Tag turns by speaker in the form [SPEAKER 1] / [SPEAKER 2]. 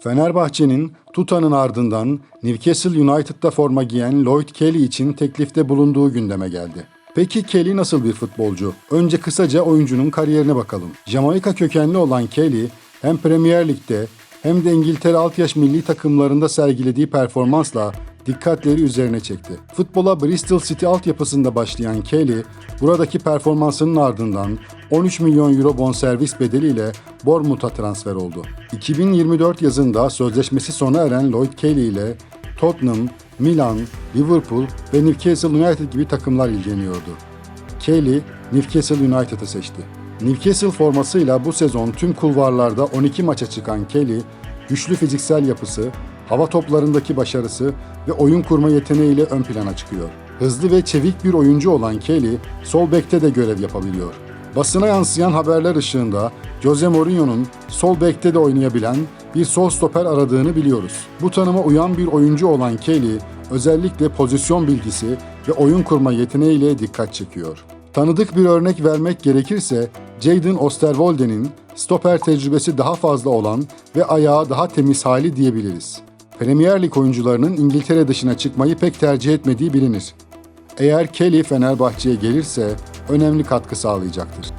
[SPEAKER 1] Fenerbahçe'nin Tuta'nın ardından Newcastle United'da forma giyen Lloyd Kelly için teklifte bulunduğu gündeme geldi. Peki Kelly nasıl bir futbolcu? Önce kısaca oyuncunun kariyerine bakalım. Jamaika kökenli olan Kelly hem Premier Lig'de hem de İngiltere alt yaş milli takımlarında sergilediği performansla dikkatleri üzerine çekti. Futbola Bristol City altyapısında başlayan Kelly, buradaki performansının ardından 13 milyon euro bonservis bedeliyle Bournemouth'a transfer oldu. 2024 yazında sözleşmesi sona eren Lloyd Kelly ile Tottenham, Milan, Liverpool ve Newcastle United gibi takımlar ilgileniyordu. Kelly, Newcastle United'ı seçti. Newcastle formasıyla bu sezon tüm kulvarlarda 12 maça çıkan Kelly, güçlü fiziksel yapısı, hava toplarındaki başarısı ve oyun kurma yeteneğiyle ön plana çıkıyor. Hızlı ve çevik bir oyuncu olan Kelly, sol bekte de görev yapabiliyor. Basına yansıyan haberler ışığında Jose Mourinho'nun sol bekte de oynayabilen bir sol stoper aradığını biliyoruz. Bu tanıma uyan bir oyuncu olan Kelly, özellikle pozisyon bilgisi ve oyun kurma yeteneğiyle dikkat çekiyor. Tanıdık bir örnek vermek gerekirse Jadon Osterwolde'nin stoper tecrübesi daha fazla olan ve ayağı daha temiz hali diyebiliriz. Premier Lig oyuncularının İngiltere dışına çıkmayı pek tercih etmediği bilinir. Eğer Kelly Fenerbahçe'ye gelirse önemli katkı sağlayacaktır.